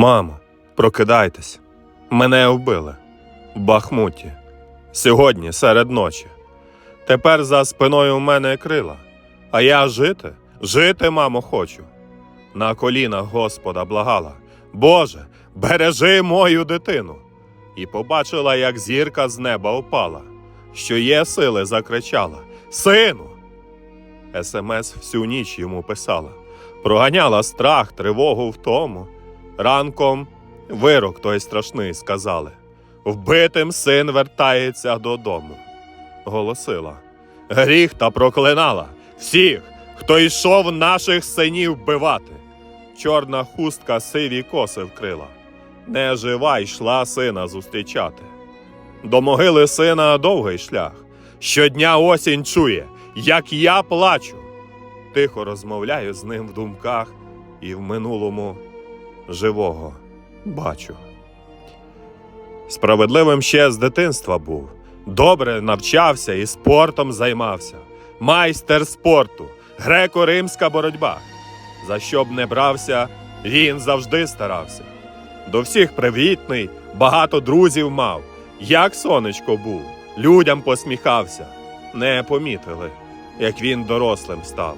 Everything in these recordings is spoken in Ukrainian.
Мамо, прокидайтесь. Мене вбили. В Бахмуті. Сьогодні, серед ночі. Тепер за спиною в мене крила. А я жити, жити, мамо, хочу. На колінах Господа благала. Боже, бережи мою дитину. І побачила, як зірка з неба упала, що є сили, закричала: Сину! СМС всю ніч йому писала, проганяла страх, тривогу в тому. Ранком вирок той страшний сказали. Вбитим син вертається додому. Голосила гріх та проклинала всіх, хто йшов наших синів вбивати. Чорна хустка сиві коси вкрила. Не жива йшла сина зустрічати. До могили сина довгий шлях. Щодня осінь чує, як я плачу. Тихо розмовляю з ним в думках і в минулому живого бачу. Справедливим ще з дитинства був. Добре навчався і спортом займався. Майстер спорту, греко-римська боротьба. За що б не брався, він завжди старався. До всіх привітний, багато друзів мав. Як сонечко був, людям посміхався. Не помітили, як він дорослим став.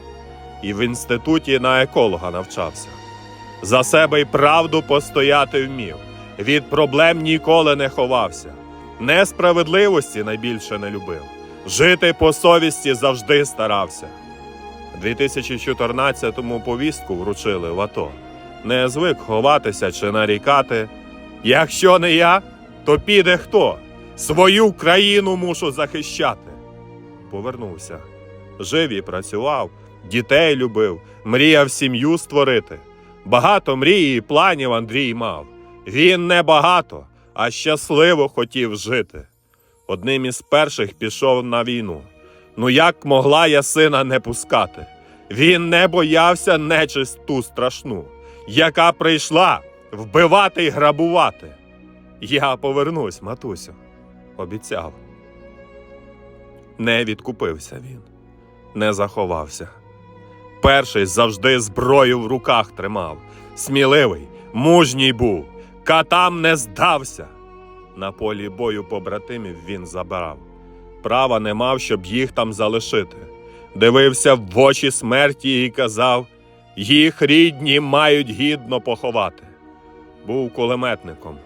І в інституті на еколога навчався. За себе й правду постояти вмів, від проблем ніколи не ховався, несправедливості найбільше не любив, жити по совісті завжди старався. 2014-му повістку вручили в АТО. Не звик ховатися чи нарікати. Якщо не я, то піде хто? Свою країну мушу захищати. Повернувся. Жив і працював, дітей любив, мріяв сім'ю створити. Багато мрій і планів Андрій мав. Він не багато, а щасливо хотів жити. Одним із перших пішов на війну. Ну як могла я сина не пускати? Він не боявся нечисту страшну, яка прийшла вбивати й грабувати. Я повернусь, матусю, обіцяв. Не відкупився він, не заховався. Перший завжди зброю в руках тримав, сміливий, мужній був, катам не здався. На полі бою побратимів він забрав. Права не мав, щоб їх там залишити. Дивився в очі смерті і казав: їх рідні мають гідно поховати. Був кулеметником,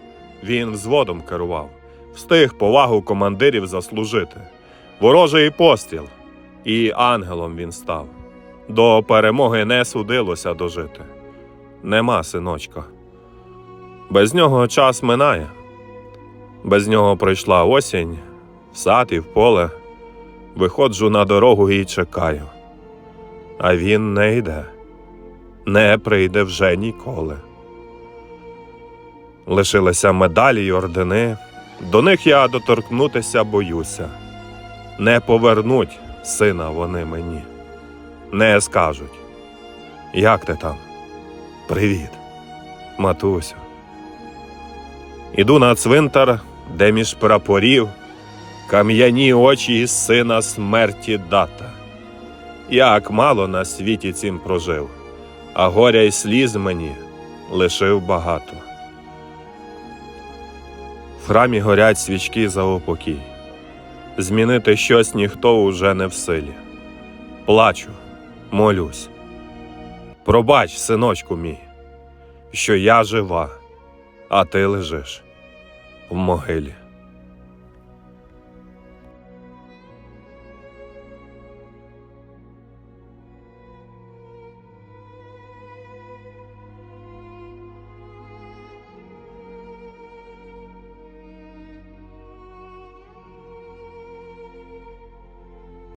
він взводом керував, встиг повагу командирів заслужити. Ворожий постріл, і ангелом він став. До перемоги не судилося дожити. Нема синочка. Без нього час минає. Без нього прийшла осінь, в сад і в поле. Виходжу на дорогу і чекаю. А він не йде, не прийде вже ніколи. Лишилися медалі й ордени, до них я доторкнутися боюся. Не повернуть сина вони мені, не скажуть. Як ти там? Привіт, матусю. Іду на цвинтар, де між прапорів кам'яні очі із сина смерті дата. Як мало на світі цим прожив, а горя й сліз мені лишив багато. В храмі горять свічки за упокій. Змінити щось ніхто уже не в силі. Плачу, молюсь. Пробач, синочку мій, що я жива, а ти лежиш в могилі.